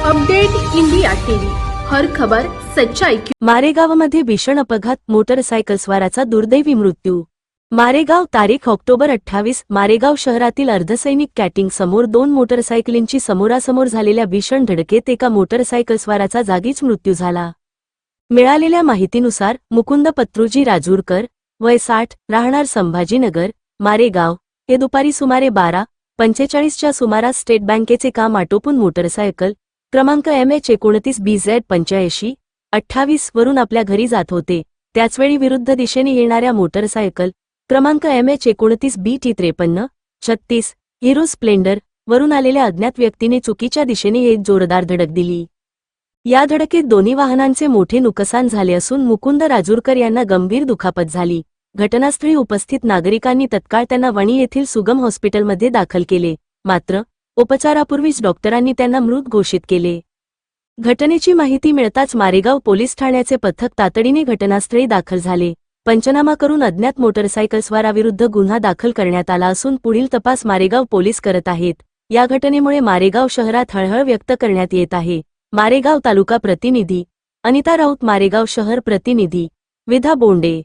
Update India TV. हर खबर सच्चाई मारेगावमध्ये भीषण अपघात मोटरसायकल स्वाराचा दुर्दैवी मृत्यू. मारेगाव तारीख ऑक्टोबर अठ्ठावीस मारेगाव शहरातील अर्धसैनिक कॅटिंग समोर दोन मोटरसायकलींची समोरासमोर झालेल्या भीषण धडकेत एका मोटरसायकल स्वाराचा जागीच मृत्यू झाला. मिळालेल्या माहितीनुसार मुकुंद पत्रुजी राजूरकर वय साठ राहणार संभाजीनगर मारेगाव हे दुपारी सुमारे बारा पंचेचाळीसच्या सुमारास स्टेट बँकेचे काम आटोपून मोटरसायकल क्रमांक एम एच एकोणतीस बी झेड पंच्याऐंशी अठ्ठावीस वरून आपल्या घरी जात होते. त्याचवेळी विरुद्ध दिशेने येणाऱ्या मोटरसायकल क्रमांक एम एच एकोणतीस बी टी त्रेपन्न छत्तीस हिरो स्प्लेंडर वरून आलेल्या अज्ञात व्यक्तीने चुकीच्या दिशेने एक जोरदार धडक दिली. या धडकेत दोन्ही वाहनांचे मोठे नुकसान झाले असून मुकुंद राजूरकर यांना गंभीर दुखापत झाली. घटनास्थळी उपस्थित नागरिकांनी तत्काळ त्यांना वणी येथील सुगम हॉस्पिटलमध्ये दाखल केले. मात्र उपचारापूर्वीच डॉक्टरांनी त्यांना मृत घोषित केले. घटनेची माहिती मिळताच मारेगाव पोलीस ठाण्याचे पथक तातडीने घटनास्थळी दाखल झाले. पंचनामा करून अज्ञात मोटरसायकलस्वाराविरुद्ध गुन्हा दाखल करण्यात आला असून पुढील तपास मारेगाव पोलीस करत आहेत. या घटनेमुळे मारेगाव शहरात हळहळ व्यक्त करण्यात येत आहे. मारेगाव तालुका प्रतिनिधी अनिता राऊत मारेगाव शहर प्रतिनिधी. विधा बोंडे.